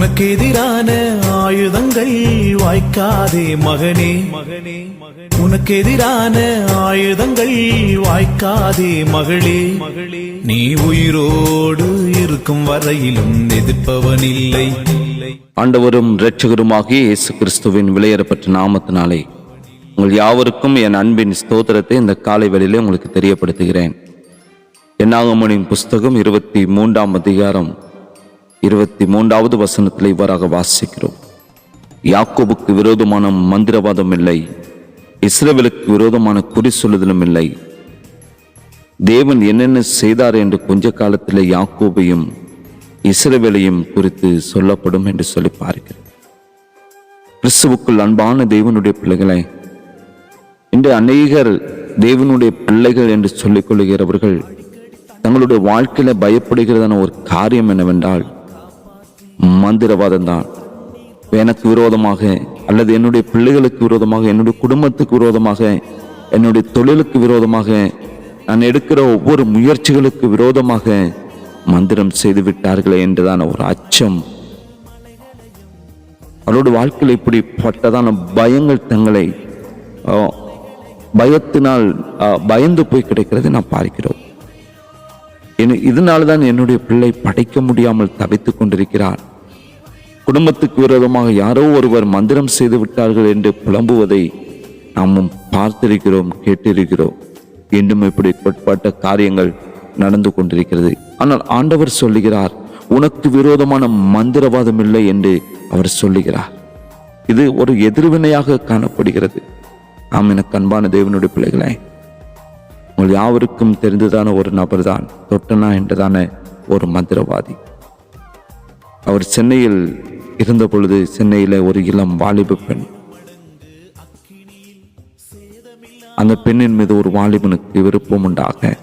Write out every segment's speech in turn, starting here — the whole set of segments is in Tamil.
உனக்கு எதிரான ஆயுதங்கள் வாய்க்காதே மகனே. மகனே உனக்கு எதிரான ஆயுதங்கள் வாய்க்காதே மகளே. மகளே நீ உயிரோடு இருக்கும் வரையிலும் எதிர்ப்பவன் இல்லை ஆண்டவரும் இரட்சகருமாகிய இயேசு கிறிஸ்துவின் விலையேறப்பட்ட நாமத்தினாலே உங்கள் யாவருக்கும் என் அன்பின் ஸ்தோத்திரத்தை இந்த காலை வேளையிலே உங்களுக்கு தெரியப்படுத்துகிறேன். என்னாகமனின் புஸ்தகம் இருபத்தி மூன்றாம் அதிகாரம் இருபத்தி மூன்றாவது வசனத்தில் இவ்வாறாக வாசிக்கிறோம். யாக்கோபுக்கு விரோதமான மந்திரவாதம் இல்லை. இஸ்ரவேலுக்கு விரோதமான குறி சொல்லுதலும் இல்லை. தேவன் என்னென்ன செய்தார் என்று கொஞ்ச காலத்தில் யாக்கோபையும் இஸ்ரவேலையும் குறித்து சொல்லப்படும் என்று சொல்லி பார்க்கிறேன். கிறிஸ்துவுக்குள் அன்பான தேவனுடைய பிள்ளைகளை இன்று அநேகர் தேவனுடைய பிள்ளைகள் என்று சொல்லிக் கொள்கிறவர்கள் தங்களுடைய வாழ்க்கையில் பயப்படுகிறதான ஒரு காரியம் என்னவென்றால் மந்திரவாதம் தான். எனக்கு விரோதமாக அல்லது என்னுடைய பிள்ளைகளுக்கு விரோதமாக என்னுடைய குடும்பத்துக்கு விரோதமாக என்னுடைய தொழிலுக்கு விரோதமாக நான் எடுக்கிற ஒவ்வொரு முயற்சிகளுக்கு விரோதமாக மந்திரம் செய்து விட்டார்களே என்றுதான ஒரு அச்சம். அவரோட வாழ்க்கையில் இப்படிப்பட்டதான பயங்கள் தங்களை பயத்தினால் பயந்து போய் கிடைக்கிறது நான் பார்க்கிறோம். என- இதனால தான் என்னுடைய பிள்ளை படைக்க முடியாமல் தவித்துக் கொண்டிருக்கிறார். குடும்பத்துக்கு விரோதமாக யாரோ ஒருவர் மந்திரம் செய்து விட்டார்கள் என்று புலம்புவதை நாமும் பார்த்திருக்கிறோம் கேட்டிருக்கிறோம். இன்னும் இப்படி உட்பட்ட காரியங்கள் நடந்து கொண்டிருக்கிறது. ஆனால் ஆண்டவர் சொல்லுகிறார் உனக்கு விரோதமான மந்திரவாதம் இல்லை என்று அவர் சொல்லுகிறார். இது ஒரு எதிர்வினையாக காணப்படுகிறது. நாம் எனக்கு அன்பான தேவனுடைய பிள்ளைகளே உங்கள் யாவருக்கும் தெரிந்ததான ஒரு நபர் தான் தொட்டனா என்றதான ஒரு மந்திரவாதி. அவர் சென்னையில் இருந்த பொழுது ஒரு இளம் வாலிப பெண். அந்த பெண்ணின் மீது ஒரு வாலிபனுக்கு விருப்பம் உண்டாக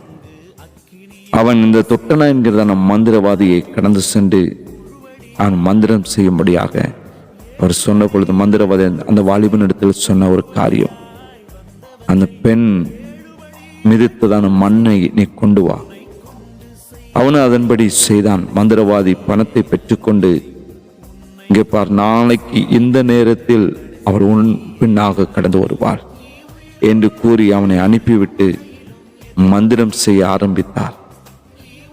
அவன் இந்த தொட்டனா நம் மந்திரவாதியை கடந்து சென்று அவன் மந்திரம் செய்யும்படியாக அவர் சொன்ன பொழுது மந்திரவாதி அந்த வாலிபன் இடத்தில் சொன்ன ஒரு காரியம். அந்த பெண் மிதித்ததான மண்ணை நீ கொண்டு வா. அவனும் அதன்படி செய்தான். மந்திரவாதி பணத்தை பெற்றுக்கொண்டு இங்கே பார் நாளைக்கு இந்த நேரத்தில் அவர் உன் பின்னாக கடந்து வருவார் என்று கூறி அவனை அனுப்பிவிட்டு மந்திரம் செய்ய ஆரம்பித்தார்.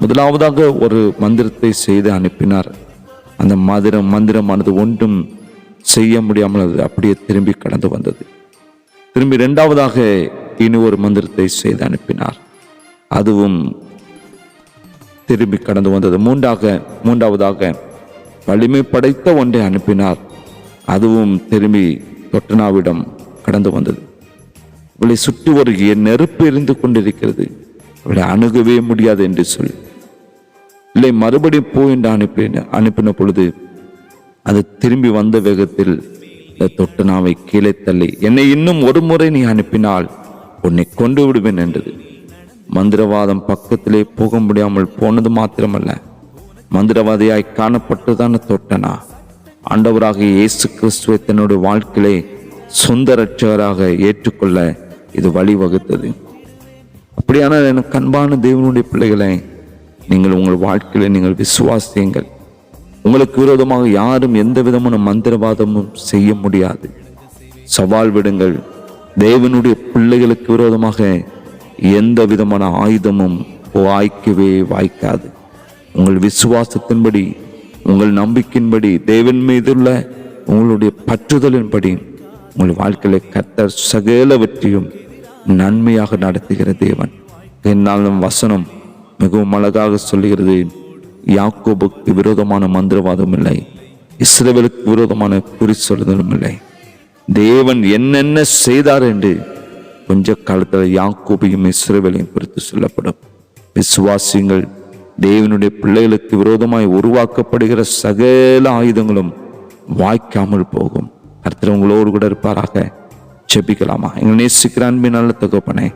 முதலாவதாக ஒரு மந்திரத்தை செய்து அனுப்பினார். அந்த மந்திரம் மந்திரமானது ஒன்றும் செய்ய முடியாமல் அது அப்படியே திரும்பி கடந்து வந்தது. திரும்பி ரெண்டாவதாக இனி ஒரு மந்திரத்தை செய்து அனுப்பினார். அதுவும் திரும்பி கடந்து வந்தது. மூன்றாக மூன்றாவதாக வலிமை படைத்த ஒன்றை அனுப்பினார். அதுவும் திரும்பி தொட்டனாவிடம் கடந்து வந்தது. இவளை சுற்றி ஒரு நெருப்பு எரிந்து கொண்டிருக்கிறது. இவளை அணுகவே முடியாது என்று சொல். இல்லை மறுபடியும் போ என்று அனுப்பின அனுப்பின பொழுது அது திரும்பி வந்த வேகத்தில் இந்த தொட்டனாவை கீழே தள்ளி என்னை இன்னும் ஒரு முறை நீ அனுப்பினால் உன்னை கொண்டு விடுவேன் என்றது. மந்திரவாதம் பக்கத்திலே போக முடியாமல் போனது மாத்திரமல்ல. மந்திரவாதியாய் காணப்பட்டுதான தொட்டனா? ஆண்டவராக இயேசு கிறிஸ்துவை தன்னுடைய வாழ்க்கையிலே சொந்த ரட்சகராக ஏற்றுக்கொள்ள இது வழிவகுத்தது. அப்படியானால் எனக்கு அன்பான தேவனுடைய பிள்ளைகளை நீங்கள் உங்கள் வாழ்க்கையில நீங்கள் விசுவாசியுங்கள். உங்களுக்கு விரோதமாக யாரும் எந்த விதமான மந்திரவாதமும் செய்ய முடியாது. சவால் விடுங்கள். தேவனுடைய பிள்ளைகளுக்கு விரோதமாக எந்த விதமான ஆயுதமும் வாய்க்கவே வாய்க்காது. உங்கள் விசுவாசத்தின்படி உங்கள் நம்பிக்கையின்படி தேவன் மீதுள்ள உங்களுடைய பற்றுதலின்படி உங்கள் வாழ்க்கையில கத்தர் சகலவற்றையும் நன்மையாக நடத்துகிற தேவன். என்னாலும் வசனம் மிகவும் அழகாக சொல்லுகிறது. யாக்கோபுக்கு விரோதமான மந்திரவாதம் இல்லை. இஸ்ரேவலுக்கு விரோதமான குறி சொல்லுதலும் இல்லை. தேவன் என்னென்ன செய்தார் என்று கொஞ்ச காலத்தில் யாக்கோபையும் இஸ்ரவேலையும் குறித்து சொல்லப்படும். விசுவாசியங்கள் தேவனுடைய பிள்ளைகளுக்கு விரோதமாய் உருவாக்கப்படுகிற சகல ஆயுதங்களும் வாய்க்காமல் போகும். கர்த்தர் உங்களோடு கூட இருப்பாராக. செபிக்கலாமா எங்கள் நேசிக்கிற அன்பின் நல்ல தகப்பனே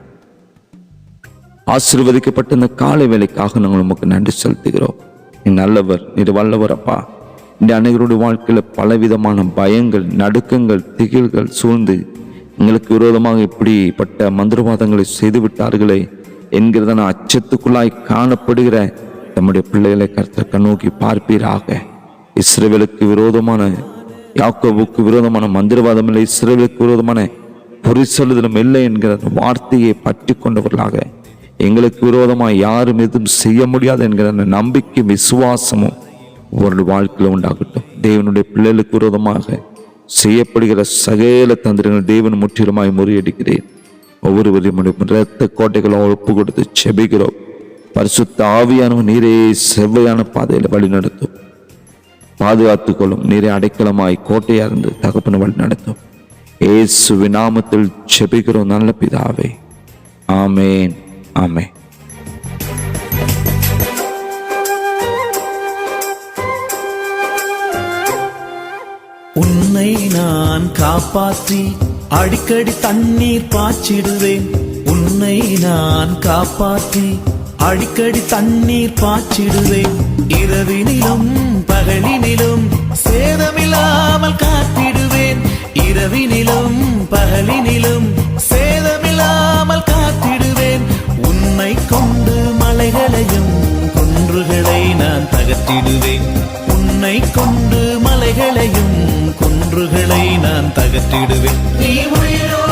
ஆசீர்வதிக்கப்பட்ட இந்த காலை வேலைக்காக நாங்கள் உமக்கு நன்றி செலுத்துகிறோம். நீ நல்லவர் நீர் வல்லவர் அப்பா. இந்த அனைவருடைய வாழ்க்கையில் பலவிதமான பயங்கள் நடுக்கங்கள் திகில்கள் சூழ்ந்து எங்களுக்கு விரோதமாக இப்படிப்பட்ட மந்திரவாதங்களை செய்து விட்டார்களே என்கிறதான அச்சத்துக்குள்ளாய் காணப்படுகிற நம்முடைய பிள்ளைகளை கர்த்தர் நோக்கி பார்ப்பீராக. இஸ்ரேவேலுக்கு விரோதமான யாக்கோவுக்கு விரோதமான மந்திரவாதம் இல்லை இஸ்ரேவேலுக்கு விரோதமான பொறி சொல்லுதலும் இல்லை என்கிற அந்த வார்த்தையை பற்றி கொண்டவர்களாக எங்களுக்கு விரோதமாக யாரும் எதுவும் செய்ய முடியாது என்கிற அந்த நம்பிக்கை விசுவாசமும் ஒவ்வொரு வாழ்க்கையில் உண்டாகட்டும். தேவனுடைய பிள்ளைகளுக்கு விரோதமாக செய்யப்படுகிற சகல தந்திரங்கள் தேவன் முற்றிலுமாய் முறியடிக்கிறேன். ஒவ்வொருவரையும் இரத்த கோட்டைகளும் ஒப்பு கொடுத்து செபிக்கிறோம். பரிசுத்த ஆவியானவர் நீரே செவ்வையான பாதையில் வழி நடத்தும் பாதுகாத்துக் கொள்ளும் நீரே அடைக்கலமாய் கோட்டையா இருந்து தகப்பன வழி நடத்தும் ஏசு விநாமத்தில் செபிக்கிறோம் நல்ல பிதாவே. ஆமேன். ஆமேன். உன்னை நான் காப்பாற்றி அடிக்கடி தண்ணீர் பாய்ச்சிடுவேன். உன்னை நான் காப்பாற்றி அடிக்கடி தண்ணீர் பாய்ச்சிடுவேன். இரவினிலும் பகலினிலும் சேதமில்லாமல் காத்திடுவேன். இரவினிலும் பகலினிலும் சேதமில்லாமல் காத்திடுவேன். உன்னை கொண்டு மலைகளையும் குன்றுகளை நான் தகர்த்திடுவேன். உன்னை கொண்டு மலைகளையும் குன்றுகளை நான் தகர்த்திடுவேன். நீ உயிரோ